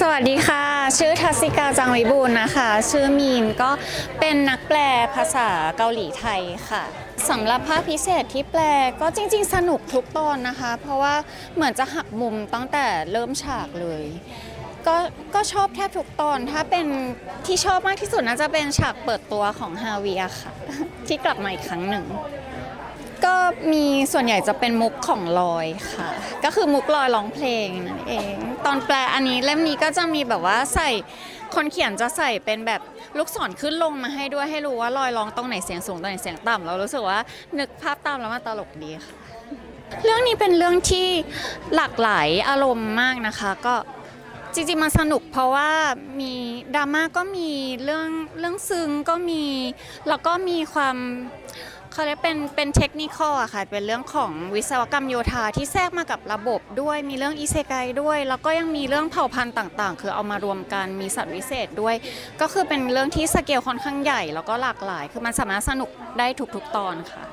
สวัสดีค่ะ ชื่อทัศิกาจังวิบูลย์นะคะ ชื่อมีมก็เป็นนักแปลภาษาเกาหลีไทยค่ะสำหรับภาคพิเศษที่แปลก็จริง ๆ สนุกทุกตอนนะคะ เพราะว่าเหมือนจะหักมุมตั้งแต่เริ่มฉากเลยก็ก็ชอบแทบทุกตอนถ้าเป็นที่ชอบมากที่สุดน่าจะเป็นฉากเปิดตัวของฮาเวียค่ะ ที่กลับมาอีกครั้งหนึ่ง มีส่วนใหญ่จะเป็นมุกของลอยค่ะ ก็คือมุกลอยร้องเพลงนั่นเอง ตอนแปลอันนี้เล่มนี้ก็จะมีแบบว่าใส่คนเขียนจะใส่เป็นแบบลูกศรขึ้นลงมาให้ด้วยให้รู้ว่าลอยร้องตรงไหนเสียงสูงตรงไหนเสียงต่ำเรารู้สึกว่านึกภาพตามแล้วมันตลกดีค่ะ เรื่องนี้เป็นเรื่องที่หลากหลายอารมณ์มากนะคะก็จริงๆมันสนุกเพราะว่ามีดราม่าก็มีเรื่องเรื่องซึ้งก็มีแล้วก็มีความ เขาเรียกเป็นเป็นเทคนิคอลอะค่ะ เป็นเรื่องของวิศวกรรมโยธาที่แทรกมากับระบบด้วยมีเรื่องอิเซไกด้วย แล้วก็ยังมีเรื่องเผ่าพันธุ์ต่างๆ คือเอามารวมกันมีสัตว์วิเศษด้วย ก็คือเป็นเรื่องที่สเกลค่อนข้างใหญ่ แล้วก็หลากหลาย คือมันสามารถสนุกได้ทุกๆตอนค่ะ